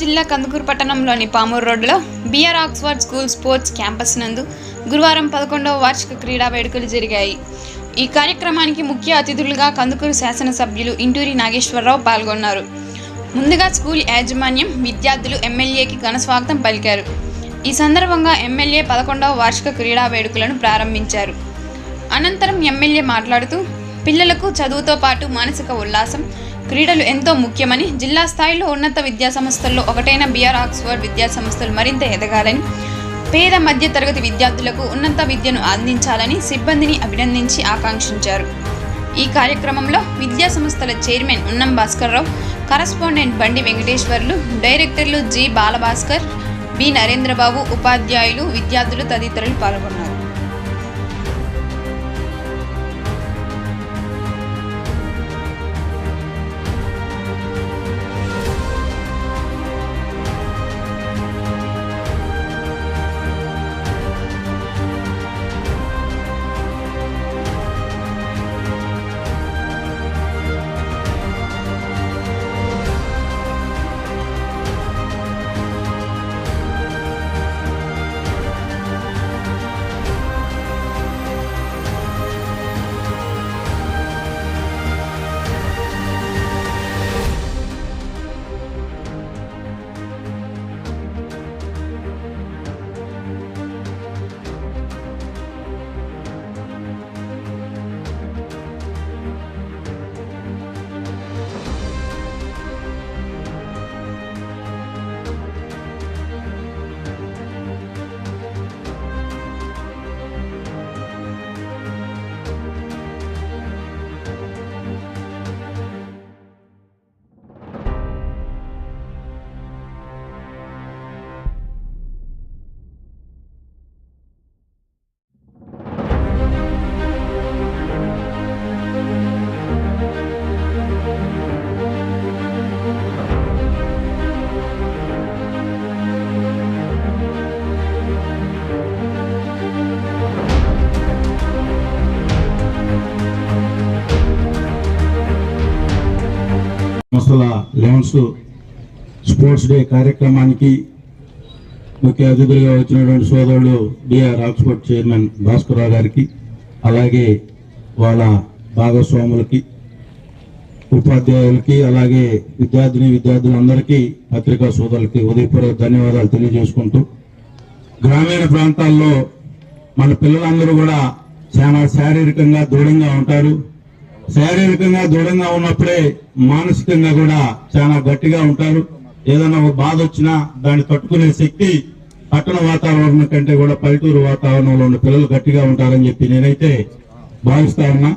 జిల్లా కందుకూరు పట్టణంలోని పామూరు రోడ్డులో BR Oxford school sports campus నందు గురువారం పదకొండవ వార్షిక క్రీడా వేడుకలు జరిగాయి. ఈ కార్యక్రమానికి ముఖ్య అతిథులుగా కందుకూరు శాసనసభ్యులు ఇంటూరి నాగేశ్వరరావు పాల్గొన్నారు. ముందుగా స్కూల్ యాజమాన్యం విద్యార్థులు ఎమ్మెల్యేకి ఘన స్వాగతం పలికారు. ఈ సందర్భంగా ఎమ్మెల్యే పదకొండవ వార్షిక క్రీడా వేడుకలను ప్రారంభించారు. అనంతరం ఎమ్మెల్యే మాట్లాడుతూ పిల్లలకు చదువుతో పాటు మానసిక ఉల్లాసం క్రీడలు ఎంతో ముఖ్యమని జిల్లా స్థాయిలో ఉన్నత విద్యా సంస్థల్లో ఒకటైన బిఆర్ ఆక్స్ఫర్డ్ విద్యా సంస్థలు మరింత ఎదగాలని పేద మధ్య తరగతి విద్యార్థులకు ఉన్నత విద్యను అందించాలని సిబ్బందిని అభినందించి ఆకాంక్షించారు. ఈ కార్యక్రమంలో విద్యా సంస్థల చైర్మన్ ఉన్నం భాస్కర్రావు కరస్పాండెంట్ బండి వెంకటేశ్వర్లు డైరెక్టర్లు జి బాలభాస్కర్ బి నరేంద్రబాబు ఉపాధ్యాయులు విద్యార్థులు తదితరులు పాల్గొన్నారు. లెవెన్స్ స్పోర్ట్స్ డే కార్యక్రమానికి ముఖ్య అతిథులుగా వచ్చినటువంటి సోదరుడు డిఆర్ ఆక్స్ఫర్డ్ చైర్మన్ భాస్కర్ గారికి అలాగే వాళ్ళ భాగస్వాములకి ఉపాధ్యాయులకి అలాగే విద్యార్థిని విద్యార్థులందరికీ పత్రికా సోదరులకి ఉదయపూర్వక ధన్యవాదాలు తెలియజేసుకుంటూ గ్రామీణ ప్రాంతాల్లో మన పిల్లలందరూ కూడా చాలా శారీరకంగా దృఢంగా ఉంటారు. శారీరకంగా దృఢంగా ఉన్నప్పుడే మానసికంగా కూడా చాలా గట్టిగా ఉంటారు. ఏదైనా ఒక బాధ వచ్చినా దాన్ని తట్టుకునే శక్తి పట్టణ వాతావరణం కంటే కూడా పల్లెటూరు వాతావరణంలో ఉన్న పిల్లలు గట్టిగా ఉంటారని చెప్పి నేనైతే భావిస్తా ఉన్నా.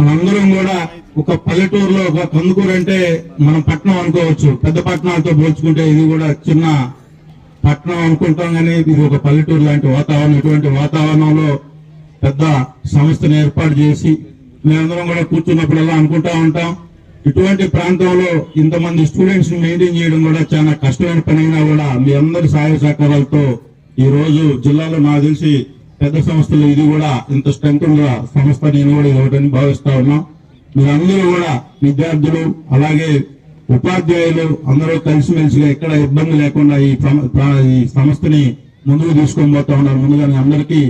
మనందరం కూడా ఒక పల్లెటూరులో ఒక కందుకూరు అంటే మనం పట్టణం అనుకోవచ్చు. పెద్ద పట్టణాలతో పోల్చుకుంటే ఇది కూడా చిన్న పట్టణం అనుకుంటాం కానీ ఇది ఒక పల్లెటూరు లాంటి వాతావరణం. ఇటువంటి వాతావరణంలో పెద్ద సంస్థను ఏర్పాటు చేసి మేమందరం కూడా కూర్చున్నప్పుడల్లా అనుకుంటా ఉంటాం. ఇటువంటి ప్రాంతంలో ఇంతమంది స్టూడెంట్స్ మెయింటైన్ చేయడం కూడా చాలా కష్టమైన పని అయినా కూడా మీ అందరి సహాయ సహకారాలతో ఈ రోజు జిల్లాలో నాకు తెలిసి పెద్ద సంస్థలు ఇది కూడా ఇంత స్ట్రెంత్ ఉన్న సంస్థ నేను కూడా ఇవ్వటని భావిస్తా ఉన్నాం. మీరందరూ కూడా విద్యార్థులు అలాగే ఉపాధ్యాయులు అందరూ కలిసిమెలిసిగా ఎక్కడ ఇబ్బంది లేకుండా ఈ ఈ సంస్థని ముందుకు తీసుకొని పోతా ఉన్నారు. ముందుగానే అందరికీ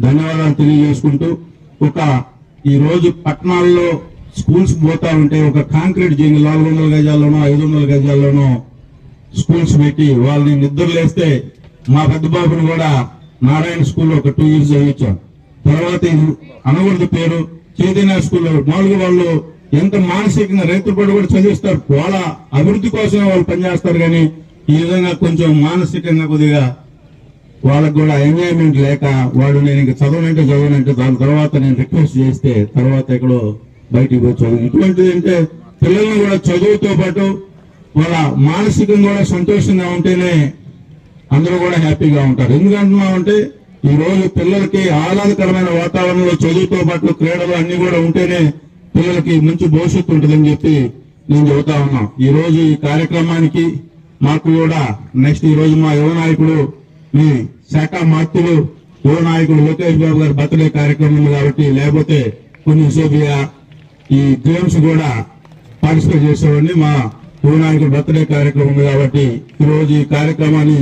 ధన్యవాదాలు తెలియజేసుకుంటూ ఒక ఈ రోజు పట్టణాల్లో స్కూల్స్ పోతా ఉంటే ఒక కాంక్రీట్ జంగి నాలుగు వందల గజాల్లోనో ఐదు వందల గజాల్లోనో స్కూల్స్ పెట్టి వాళ్ళని నిద్రలేస్తే మా పెద్ద బాబుని కూడా నారాయణ స్కూల్లో ఒక టూ ఇయర్స్ చదివించాం. తర్వాత ఇది పేరు. చైతన్య స్కూల్లో మామూలుగా వాళ్ళు ఎంత మానసికంగా రైతులు పడి కూడా చదివిస్తారు. వాళ్ళ అభివృద్ధి కోసం వాళ్ళు పనిచేస్తారు కానీ ఈ విధంగా కొంచెం మానసికంగా కొద్దిగా వాళ్ళకు కూడా ఎంజాయ్మెంట్ లేక వాడు నేను ఇంకా చదవనంటే చదవనంటే దాని తర్వాత నేను రిక్వెస్ట్ చేస్తే తర్వాత ఎక్కడో బయటికి పోయి చదువు. ఇటువంటిది అంటే పిల్లలను కూడా చదువుతో పాటు వాళ్ళ మానసికంగా కూడా సంతోషంగా ఉంటేనే అందరూ కూడా హ్యాపీగా ఉంటారు. ఎందుకంటున్నామంటే ఈ రోజు పిల్లలకి ఆహ్లాదకరమైన వాతావరణంలో చదువుతో పాటు క్రీడలు అన్ని కూడా ఉంటేనే పిల్లలకి మంచి భవిష్యత్తు ఉంటుందని చెప్పి నేను చెబుతా ఉన్నాం. ఈ రోజు ఈ కార్యక్రమానికి మాకు కూడా నెక్స్ట్ ఈ రోజు మా యువ నాయకుడు మీ శాఖ మార్తులు యువ నాయకులు లోకేష్ బాబు గారి బర్త్డే కార్యక్రమం ఉంది కాబట్టి లేకపోతే కొన్ని సేపు ఈ గేమ్స్ కూడా పార్టిసిపేట్ చేసేవాడిని మా యువనాయకుడు బర్త్డే కార్యక్రమం ఉంది కాబట్టి ఈ రోజు ఈ కార్యక్రమాన్ని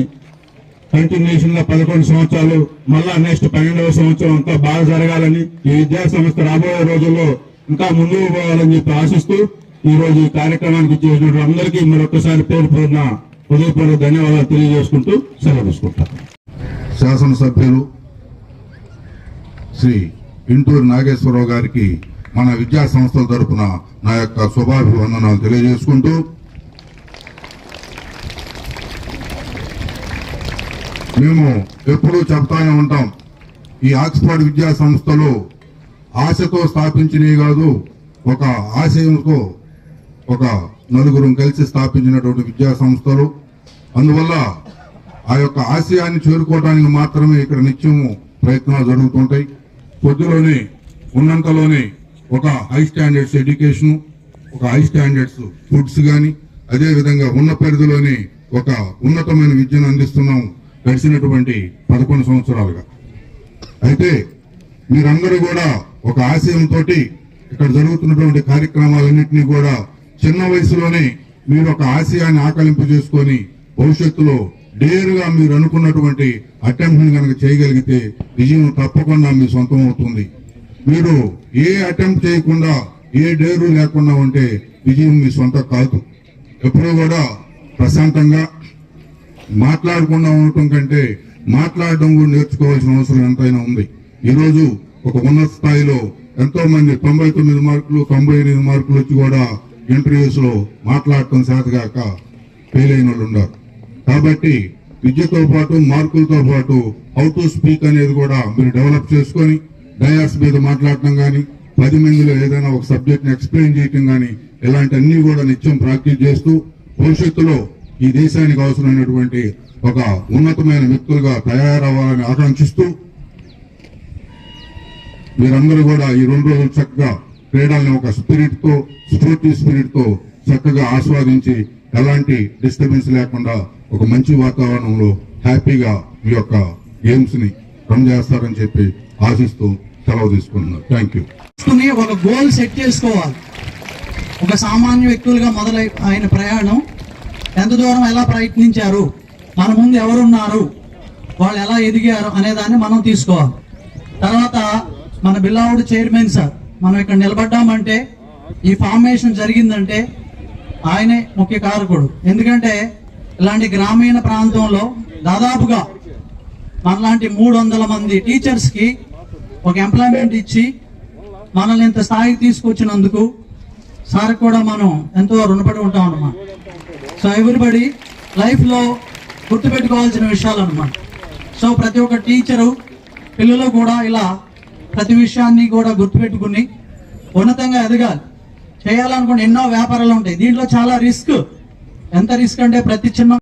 కంటిన్యూషన్గా పదకొండు సంవత్సరాలు మళ్ళా నెక్స్ట్ పన్నెండవ సంవత్సరం అంతా బాగా జరగాలని ఈ విద్యా సంస్థ రాబోయే రోజుల్లో ఇంకా ముందుకు పోవాలని చెప్పి ఆశిస్తూ ఈ రోజు ఈ కార్యక్రమానికి చేసినటువంటి అందరికీ మరొకసారి పేరు పేరున హృదయపూర్వక ధన్యవాదాలు తెలియజేసుకుంటూ సెలవు తీసుకుంటాను శాసనసభ్యులు శ్రీ ఇంటూరు నాగేశ్వరరావు గారికి మన విద్యా సంస్థల తరఫున నా యొక్క శుభాభివందనాలు తెలియజేసుకుంటూ మేము ఎప్పుడూ చెప్తానే ఉంటాం ఈ ఆక్స్ఫర్డ్ విద్యా సంస్థలు ఆశతో స్థాపించినవి కాదు ఒక ఆశయంతో ఒక నలుగురు కలిసి స్థాపించినటువంటి విద్యా సంస్థలు. అందువల్ల ఆ యొక్క ఆశయాన్ని చేరుకోవడానికి మాత్రమే ఇక్కడ నిత్యము ప్రయత్నాలు జరుగుతుంటాయి. పొద్దులోనే ఉన్నంతలోనే ఒక హై స్టాండర్డ్స్ ఎడ్యుకేషన్ ఒక హై స్టాండర్డ్స్ ఫుడ్స్ కానీ అదేవిధంగా ఉన్న పరిధిలోనే ఒక ఉన్నతమైన విద్యను అందిస్తున్నాం గడిచినటువంటి పదకొండు సంవత్సరాలుగా. అయితే మీరందరూ కూడా ఒక ఆశయంతో ఇక్కడ జరుగుతున్నటువంటి కార్యక్రమాలన్నింటినీ కూడా చిన్న వయసులోనే మీరు ఒక ఆశయాన్ని ఆకలింపు చేసుకొని భవిష్యత్తులో డేరుగా మీరు అనుకున్నటువంటి అటెంప్ట్ని కనుక చేయగలిగితే విజయం తప్పకుండా మీ సొంతం అవుతుంది. మీరు ఏ అటెంప్ట్ చేయకుండా ఏ డేరు లేకుండా ఉంటే విజయం మీ సొంత కాదు. ఎప్పుడూ కూడా ప్రశాంతంగా మాట్లాడకుండా ఉండటం కంటే మాట్లాడడం కూడా నేర్చుకోవాల్సిన అవసరం ఎంతైనా ఉంది. ఈరోజు ఒక ఉన్నత స్థాయిలో ఎంతో మంది తొంభై తొమ్మిది మార్కులు తొంభై ఎనిమిది మార్కులు వచ్చి కూడా ఇంటర్వ్యూస్లో మాట్లాడటం చేతగాక ఫెయిల్ అయిన వాళ్ళు ఉన్నారు కాబట్టి విద్యతో పాటు మార్కులతో పాటు హౌ టు స్పీక్ అనేది కూడా మీరు డెవలప్ చేసుకొని డయాస్ మీద మాట్లాడటం కానీ పది మందిలో ఏదైనా ఒక సబ్జెక్ట్ని ఎక్స్ప్లెయిన్ చేయటం కానీ ఇలాంటివన్నీ కూడా నిత్యం ప్రాక్టీస్ చేస్తూ భవిష్యత్తులో ఈ దేశానికి అవసరమైనటువంటి ఒక ఉన్నతమైన వ్యక్తులుగా తయారవ్వాలని ఆకాంక్షిస్తూ మీరందరూ కూడా ఈ రెండు రోజులు చక్కగా క్రీడల్ని ఒక స్పిరిట్తో స్ఫూర్తి స్పిరిట్తో చక్కగా ఆస్వాదించి ఎలాంటి డిస్టర్బెన్స్ లేకుండా ఒక మంచి వాతావరణంలో హ్యాపీగా మీ యొక్క గేమ్స్ని రన్ చేస్తారని చెప్పి ఆశిస్తూ సెలవు తీసుకుంటున్నాను థ్యాంక్ యూ ఒక గోల్ సెట్ చేసుకోవాలి. ఒక సామాన్య వ్యక్తులుగా మొదలై ఆయన ప్రయాణం ఎంత దూరం ఎలా ప్రయత్నించారు మన ముందు ఎవరున్నారు వాళ్ళు ఎలా ఎదిగారు అనేదాన్ని మనం తీసుకోవాలి. తర్వాత మన బిల్లావుడు చైర్మన్ సార్ మనం ఇక్కడ నిలబడ్డామంటే ఈ ఫార్మేషన్ జరిగిందంటే ఆయనే ముఖ్య కారకుడు. ఎందుకంటే ఇలాంటి గ్రామీణ ప్రాంతంలో దాదాపుగా మనలాంటి మూడు వందల మంది టీచర్స్కి ఒక ఎంప్లాయ్మెంట్ ఇచ్చి మనల్ని ఇంత స్థాయికి తీసుకొచ్చినందుకు సార్ కూడా మనం ఎంతో రుణపడి ఉంటాం అనమాట సో ఎవ్రీబడి లైఫ్లో గుర్తుపెట్టుకోవాల్సిన విషయాలు అనమాట సో ప్రతి ఒక్క టీచరు పిల్లలు కూడా ఇలా ప్రతి విషయాన్ని కూడా గుర్తుపెట్టుకుని ఉన్నతంగా ఎదగాలి. చేయాలనుకున్న ఎన్నో వ్యాపారాలు ఉంటాయి. దీంట్లో చాలా రిస్క్. ఎంత రిస్క్ అంటే ప్రతి చిన్న